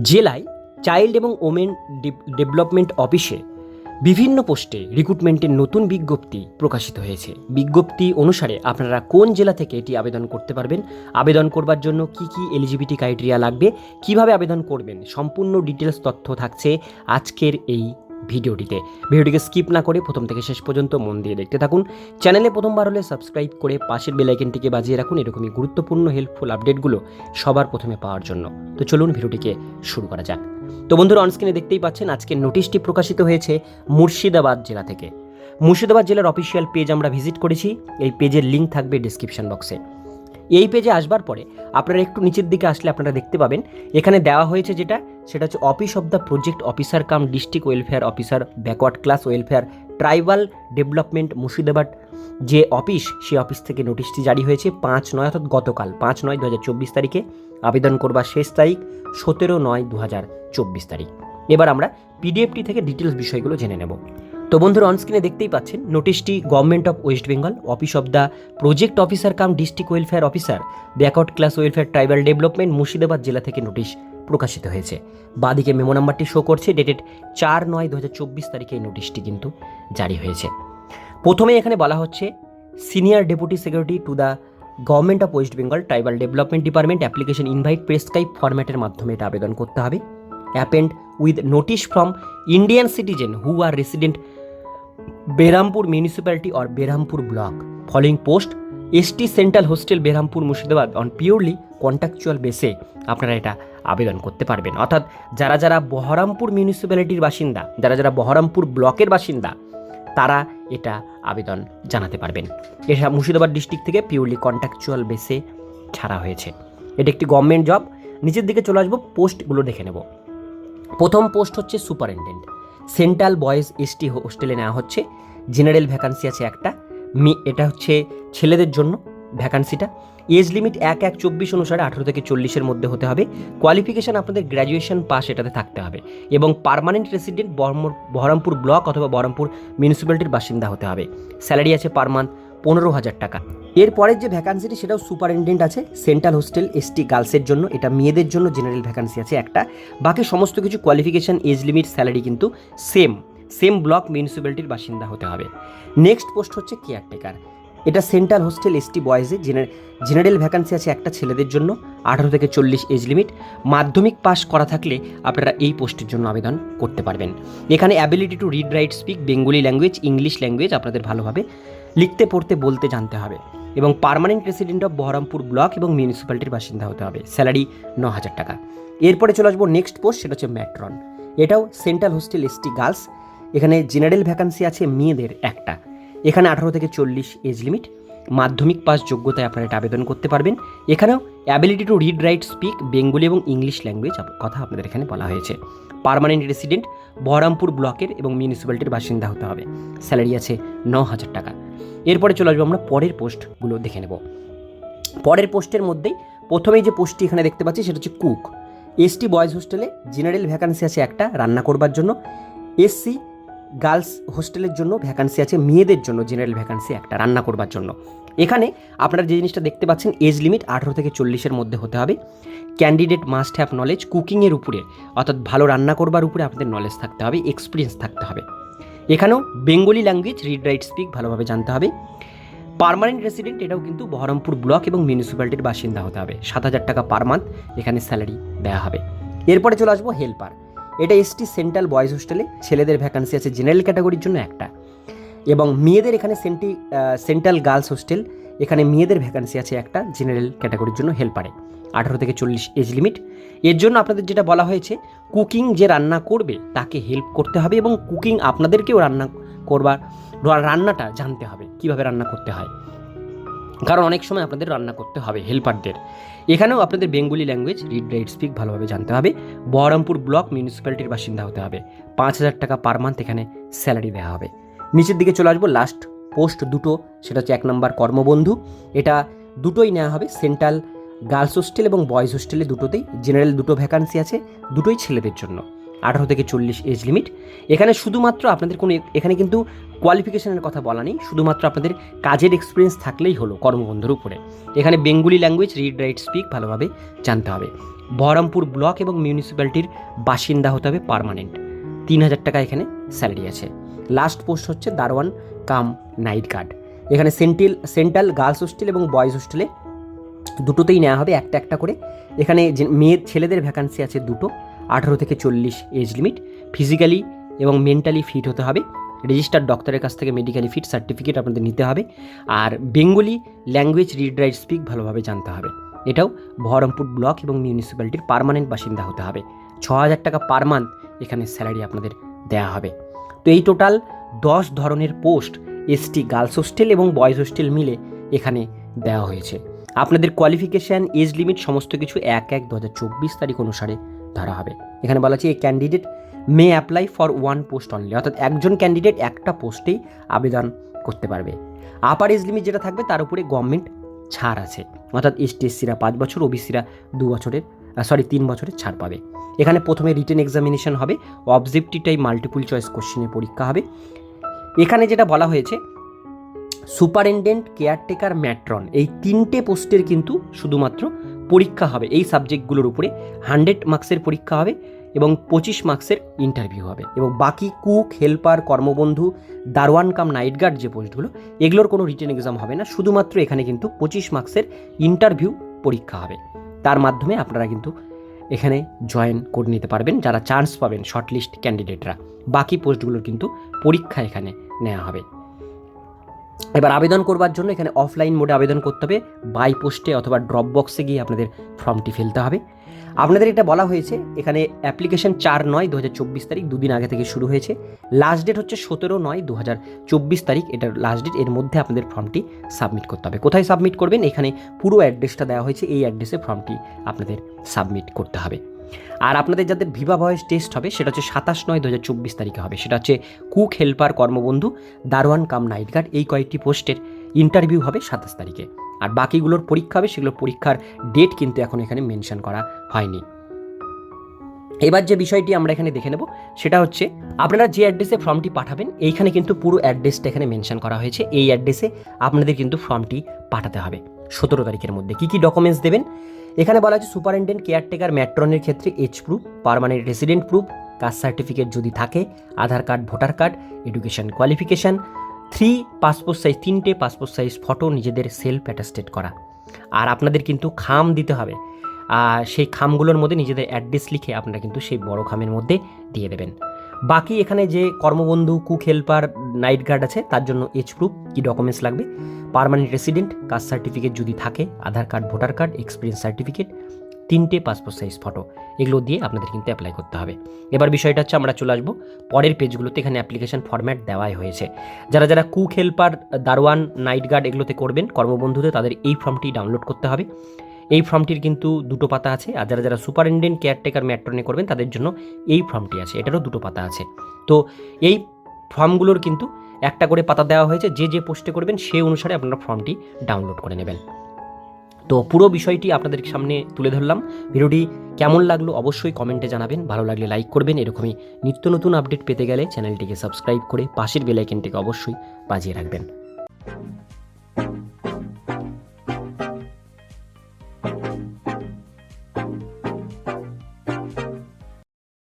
জেলায় চাইল্ড এবং women development অফিসে বিভিন্ন পোস্টে রিক্রুটমেন্টের নতুন বিজ্ঞপ্তি প্রকাশিত হয়েছে। বিজ্ঞপ্তি অনুসারে আপনারা কোন জেলা থেকে এটি আবেদন করতে পারবেন, আবেদন করবার জন্য কি কি এলিজিবিলিটি ক্রাইটেরিয়া লাগবে, কীভাবে আবেদন করবেন, সম্পূর্ণ ডিটেলস তথ্য থাকছে আজকের এই ভিডিওটিতে। ভিডিওটিকে স্কিপ না করে প্রথম থেকে শেষ পর্যন্ত মন দিয়ে দেখতে থাকুন। চ্যানেলে প্রথমবার হলে সাবস্ক্রাইব করে পাশের বেলাইকেনটিকে বাজিয়ে রাখুন এরকমই গুরুত্বপূর্ণ হেল্পফুল আপডেটগুলো সবার প্রথমে পাওয়ার জন্য। তো চলুন ভিডিওটিকে শুরু করা যাক। তো বন্ধুরা অনস্ক্রিনে দেখতেই পাচ্ছেন আজকের নোটিশটি প্রকাশিত হয়েছে মুর্শিদাবাদ জেলা থেকে। মুর্শিদাবাদ জেলার অফিসিয়াল পেজ আমরা ভিজিট করেছি। এই পেজের লিঙ্ক থাকবে ডিসক্রিপশন বক্সে এই পেজে আসবার পরে আপনারা একটু নিচের দিকে আসলে আপনারা দেখতে পাবেন। এখানে দেওয়া হয়েছে যেটা, সেটা হচ্ছে office of the project officer cum district welfare officer backward class welfare tribal development Murshidabad যে অফিস সেই অফিস থেকে নোটিশটি জারি হয়েছে পাঁচ নয় অর্থাৎ গতকাল, পাঁচ নয় দু তারিখে। আবেদন করবার শেষ তারিখ সতেরো নয় দু তারিখ। এবার আমরা পিডিএফটি থেকে ডিটেলস বিষয়গুলো জেনে নেব। তো বন্ধুরা অনস্ক্রিনে দেখতেই পাচ্ছেন নোটিশটি government of West Bengal office of the project officer cum district welfare officer backward class welfare tribal development Murshidabad জেলা থেকে নোটিশ প্রকাশিত হয়েছে। বাদিকে মেমো নাম্বারটি শো করছে ডেটেড চার নয় দু তারিখে এই নোটিশটি কিন্তু জারি হয়েছে। প্রথমে এখানে বলা হচ্ছে senior deputy secretary to the government of West Bengal tribal development department application invite prescribe ফরম্যাটের মাধ্যমে এটা আবেদন করতে হবে। Append with notice from Indian citizen who are resident Berhampore municipality or Berhampore block. Following post ST central hostel Berhampore Murshidabad on purely contractual বেসে আপনারা এটা আবেদন করতে পারবেন। অর্থাৎ যারা যারা বহরমপুর মিউনিসিপ্যালিটির বাসিন্দা, যারা যারা বহরমপুর ব্লকের বাসিন্দা, তারা এটা আবেদন জানাতে পারবেন। এটা মুর্শিদাবাদ ডিস্ট্রিক্ট থেকে পিওরলি কন্ট্রাকচুয়াল বেসে ছাড়া হয়েছে। এটা একটি গভর্নমেন্ট জব নিচের দিকে চলে আসব পোস্টগুলো দেখে নেব। প্রথম পোস্ট হচ্ছে সুপারিনটেন্ডেন্ট সেন্ট্রাল বয়েজ এসটি হোস্টেলে নেওয়া হচ্ছে। জেনারেল ভ্যাকান্সি আছে একটা। মি, এটা হচ্ছে ছেলেদের জন্য ভ্যাকান্সিটা। এজ লিমিট এক এক চব্বিশ অনুসারে আঠেরো থেকে চল্লিশের মধ্যে হতে হবে। কোয়ালিফিকেশান আপনাদের গ্র্যাজুয়েশন পাস এটাতে থাকতে হবে। এবং পারমানেন্ট রেসিডেন্ট বহরমপুর ব্লক অথবা বহরমপুর মিউনিসিপ্যালিটির বাসিন্দা হতে হবে। স্যালারি আছে পার মান্থ পনেরো হাজার টাকা। এরপরের যে ভ্যাকান্সিটি সেটাও সুপারিনটেন্ডেন্ট আছে সেন্ট্রাল হোস্টেল এসটি গার্লসের জন্য। এটা মেয়েদের জন্য জেনারেল ভ্যাকান্সি আছে একটা। বাকি সমস্ত কিছু কোয়ালিফিকেশান এজ লিমিট স্যালারি কিন্তু সেম সেম ব্লক মিউনিসিপ্যালিটির বাসিন্দা হতে হবে। নেক্সট পোস্ট হচ্ছে কেয়ারটেকার এটা সেন্ট্রাল হোস্টেল এসটি বয়েজে জেনারেল ভ্যাকান্সি আছে একটা ছেলেদের জন্য, আঠারো থেকে চল্লিশ এজ লিমিট মাধ্যমিক পাস করা থাকলে আপনারা এই পোস্টের জন্য আবেদন করতে পারবেন। এখানে ability to read write speak Bengali language English language আপনাদের ভালোভাবে লিখতে, পড়তে, বলতে জানতে হবে এবং permanent resident of Baharampur block এবং মিউনিসিপ্যালিটির বাসিন্দা হতে হবে। স্যালারি ন হাজার টাকা। এরপরে চলে আসব নেক্সট পোস্ট সেটা হচ্ছে ম্যাট্রন এটাও সেন্ট্রাল হোস্টেল এসটি গার্লস এখানে জেনারেল ভ্যাকান্সি আছে মেয়েদের একটা। এখানে আঠারো থেকে চল্লিশ এজ লিমিট মাধ্যমিক পাস যোগ্যতায় আপনারা এটা আবেদন করতে পারবেন। এখানেও ability to read write speak Bengali এবং ইংলিশ ল্যাঙ্গুয়েজ কথা আপনাদের এখানে বলা হয়েছে। পারমানেন্ট রেসিডেন্ট বহরমপুর ব্লকের এবং মিউনিসিপ্যালিটির বাসিন্দা হতে হবে। স্যালারি আছে ন হাজার টাকা। এরপরে চলে আসব আমরা পরের পোস্টগুলো দেখে নেব। পরের পোস্টের মধ্যেই প্রথমেই যে পোস্টটি এখানে দেখতে পাচ্ছি সেটা হচ্ছে কুক। এসটি বয়েজ হোস্টেলে জেনারেল ভ্যাকান্সি আছে একটা রান্না করবার জন্য। এসসি গার্লস হোস্টেলের জন্য ভ্যাকান্সি আছে, মেয়েদের জন্য জেনারেল ভ্যাকান্সি একটা রান্না করবার জন্য। এখানে আপনারা যে জিনিসটা দেখতে পাচ্ছেন, এজ লিমিট আঠেরো থেকে চল্লিশের মধ্যে হতে হবে। ক্যান্ডিডেট মাস্ট হ্যাভ নলেজ, কুকিংয়ের উপরে, অর্থাৎ ভালো রান্না করবার উপরে আপনাদের নলেজ থাকতে হবে, এক্সপিরিয়েন্স থাকতে হবে। এখানেও Bengali language read write speak ভালোভাবে জানতে হবে। পারমানেন্ট রেসিডেন্ট এটাও কিন্তু বহরমপুর ব্লক এবং মিউনিসিপ্যালিটির বাসিন্দা হতে হবে। সাত হাজার টাকা পার মান্থ এখানে স্যালারি দেওয়া হবে। এরপরে চলে আসব হেল্পার এটা এসটি সেন্ট্রাল বয়েজ হোস্টেলে ছেলেদের ভ্যাকান্সি আছে জেনারেল ক্যাটাগরির জন্য একটা। এবং মেয়েদের এখানে সেন্টি সেন্ট্রাল গার্লস হোস্টেল এখানে মেয়েদের ভ্যাকান্সি আছে একটা জেনারেল ক্যাটাগরির জন্য হেল্পারে আঠারো থেকে চল্লিশ এজ লিমিট। এর জন্য আপনাদের যেটা বলা হয়েছে, কুকিং যে রান্না করবে, তাকে হেল্প করতে হবে এবং কুকিং আপনাদেরকেও রান্না করবার রান্নাটা জানতে হবে, কীভাবে রান্না করতে হয়। কারণ অনেক সময় আপনাদের রান্না করতে হবে হেল্পারদের। এখানেও আপনাদের Bengali language read write speak ভালোভাবে জানতে হবে। বহরমপুর ব্লক মিউনিসিপ্যালিটির বাসিন্দা হতে হবে। পাঁচ হাজার টাকা পার মান্থ এখানে স্যালারি দেওয়া হবে। নিচের দিকে চলে আসব লাস্ট পোস্ট দুটো, সেটা হচ্ছে এক নম্বর কর্মবন্ধু। এটা দুটোই নেওয়া হবে সেন্ট্রাল গার্লস হোস্টেল এবং বয়েজ হোস্টেলে দুটোতেই জেনারেল দুটো ভ্যাকান্সি আছে, দুটোই ছেলেদের জন্য। আঠারো থেকে চল্লিশ এজ লিমিট। এখানে শুধুমাত্র আপনাদের কোনো এখানে কিন্তু কোয়ালিফিকেশনের কথা বলা নেই, শুধুমাত্র আপনাদের কাজের এক্সপিরিয়েন্স থাকলেই হলো কর্মবন্ধুর উপরে। এখানে Bengali language read write speak ভালোভাবে জানতে হবে। বহরমপুর ব্লক এবং মিউনিসিপ্যালিটির বাসিন্দা হতে হবে পার্মানেন্ট তিন হাজার টাকা এখানে স্যালারি আছে। লাস্ট পোস্ট হচ্ছে দারোয়ান কাম নাইট গার্ড। এখানে সেন্ট্রাল সেন্ট্রাল গার্লস হোস্টেল এবং বয়েজ হোস্টেলে দুটোতেই নেওয়া হবে একটা একটা করে। এখানে যে মেয়ে ছেলেদের ভ্যাকান্সি আছে দুটো, আঠারো থেকে চল্লিশ এজ লিমিট ফিজিক্যালি এবং মেন্টালি ফিট হতে হবে। রেজিস্টার্ড ডক্টরের কাছ থেকে মেডিকেলি ফিট সার্টিফিকেট আপনাদের নিতে হবে। আর Bengali language read write speak ভালোভাবে জানতে হবে। এটাও বহরমপুর ব্লক এবং মিউনিসিপ্যালিটির পারমানেন্ট বাসিন্দা হতে হবে। ছ হাজার টাকা পার মান্থ এখানে স্যালারি আপনাদের দেওয়া হবে। তো এই টোটাল দশ ধরনের পোস্ট এসটি গার্লস হোস্টেল এবং বয়েজ হোস্টেল মিলে এখানে দেওয়া হয়েছে। আপনাদের কোয়ালিফিকেশান এজ লিমিট সমস্ত কিছু এক এক দু হাজার চব্বিশ তারিখ অনুসারে ধরা হবে। এখানে বলা আছে এই candidate may apply for one post only অর্থাৎ একজন ক্যান্ডিডেট একটা পোস্টেই আবেদন করতে পারবে। আপার এজ লিমিট যেটা থাকবে, তার উপরে গভর্নমেন্ট ছাড় আছে। অর্থাৎ এসটি এসসিরা পাঁচ বছর ওবিসিরা দু বছরের সরি তিন বছরের ছাড় পাবে। এখানে প্রথমে রিটেন এক্সামিনেশন হবে অবজেক্টিভ টাইপ মাল্টিপুল চয়েস কোশ্চেনের পরীক্ষা হবে। এখানে যেটা বলা হয়েছে সুপারিনটেন্ডেন্ট কেয়ারটেকার ম্যাট্রন। এই তিনটে পোস্টের কিন্তু শুধুমাত্র পরীক্ষা হবে। এই সাবজেক্টগুলোর উপরে হান্ড্রেড মার্কসের পরীক্ষা হবে এবং পঁচিশ মার্কসের ইন্টারভিউ হবে। এবং বাকি কুক, হেল্পার, কর্মবন্ধু, দারোয়ান কাম, নাইট গার্ড যে পোস্টগুলো, এগুলোর কোনো রিটেন এক্সাম হবে না। শুধুমাত্র এখানে কিন্তু পঁচিশ মার্কসের ইন্টারভিউ পরীক্ষা হবে। তার মাধ্যমে আপনারা কিন্তু এখানে জয়েন করে নিতে পারবেন। যারা চান্স পাবেন, শর্টলিস্ট ক্যান্ডিডেটরা। বাকি পোস্টগুলোর কিন্তু পরীক্ষা এখানে নেওয়া হবে। এবার আবেদন করবার জন্য এখানে অফলাইন মোডে আবেদন করতে হবে বাই পোস্টে অথবা ড্রপ বক্সে গিয়ে আপনাদের ফর্মটি ফেলতে হবে। আপনাদের এটা বলা হয়েছে, এখানে অ্যাপ্লিকেশন চার নয় দু তারিখ দুদিন আগে থেকে শুরু হয়েছে। লাস্ট ডেট হচ্ছে সতেরো নয় দু তারিখ এটার লাস্ট ডেট এর মধ্যে আপনাদের ফর্মটি সাবমিট করতে হবে। কোথায় সাবমিট করবেন? এখানে পুরো অ্যাড্রেসটা দেওয়া হয়েছে, এই অ্যাড্রেসে ফর্মটি আপনাদের সাবমিট করতে হবে। আর আপনাদের যাদের ভিভা ভয়েস টেস্ট হবে, সেটা হচ্ছে সাতাশ নয় দু হাজার চব্বিশ তারিখে হবে। সেটা হচ্ছে কুক হেল্পার কর্মবন্ধু দারোয়ান কাম নাইট গার্ড এই কয়েকটি পোস্টের ইন্টারভিউ হবে সাতাশ তারিখে। আর বাকিগুলোর পরীক্ষা হবে, সেগুলোর পরীক্ষার ডেট কিন্তু এখন এখানে মেনশন করা হয়নি। এবার যে বিষয়টি আমরা এখানে দেখে নেব, সেটা হচ্ছে আপনারা যে অ্যাড্রেসে ফর্মটি পাঠাবেন, এইখানে কিন্তু পুরো অ্যাড্রেসটা এখানে মেনশন করা হয়েছে। এই অ্যাড্রেসে আপনাদের কিন্তু ফর্মটি পাঠাতে হবে। সতেরো তারিখের মধ্যে কী কী ডকুমেন্টস দেবেন এখানে বলা আছে সুপারিনটেন্ডেন্ট কেয়ারটেকার ম্যাট্রনের ক্ষেত্রে age proof, permanent resident proof, caste certificate যদি থাকে, Aadhaar card, voter card, education qualification. Three, passport size তিনটে, পাসপোর্ট সাইজ ফটো নিজেদের সেলফ অ্যাটাস্টেড করা। আর আপনাদের কিন্তু খাম দিতে হবে। সেই খামগুলোর মধ্যে নিজেদের অ্যাড্রেস লিখে আপনারা কিন্তু সেই বড় খামের মধ্যে দিয়ে দেবেন। বাকি এখানে যে কর্মবন্ধু কুক হেল্পার নাইট গার্ড আছে, তার জন্য এজ প্রুফ কী ডকুমেন্টস লাগবে? পার্মানেন্ট রেসিডেন্ট কাস্ট সার্টিফিকেট যদি থাকে, Aadhaar card, voter card experience certificate তিনটে পাসপোর্ট সাইজ ফটো এগুলো দিয়ে আপনাদের কিন্তু অ্যাপ্লাই করতে হবে। এবার বিষয়টা হচ্ছে আমরা চলে আসব, পরের পেজগুলোতে এখানে অ্যাপ্লিকেশন ফরম্যাট দেওয়াই হয়েছে। যারা যারা কুক হেল্পার দারোয়ান, নাইট গার্ড এগুলোতে করবেন কর্মবন্ধুতে তাদের এই ফর্মটি ডাউনলোড করতে হবে। এই ফর্মটির কিন্তু দুটো পাতা আছে, আর যারা যারা সুপারিনটেন্ডেন্ট কেয়ারটেকার ম্যাট্রনে করবেন, তাদের জন্য এই ফর্মটি আছে, এটারও দুটো পাতা আছে। তো এই ফর্মগুলোর কিন্তু একটা করে পাতা দেওয়া হয়েছে, যে যে পোস্টে করবেন সেই অনুসারে আপনারা ফর্মটি ডাউনলোড করে নেবেন। তো পুরো বিষয়টি আপনাদের সামনে তুলে ধরলাম। ভিডিওটি কেমন লাগল অবশ্যই কমেন্টে জানাবেন, ভালো লাগলে লাইক করবেন, এরকমই নিত্য নতুন আপডেট পেতে গেলে চ্যানেলটিকে সাবস্ক্রাইব করে পাশের বেলাইকেনটিকে অবশ্যই বাজিয়ে রাখবেন।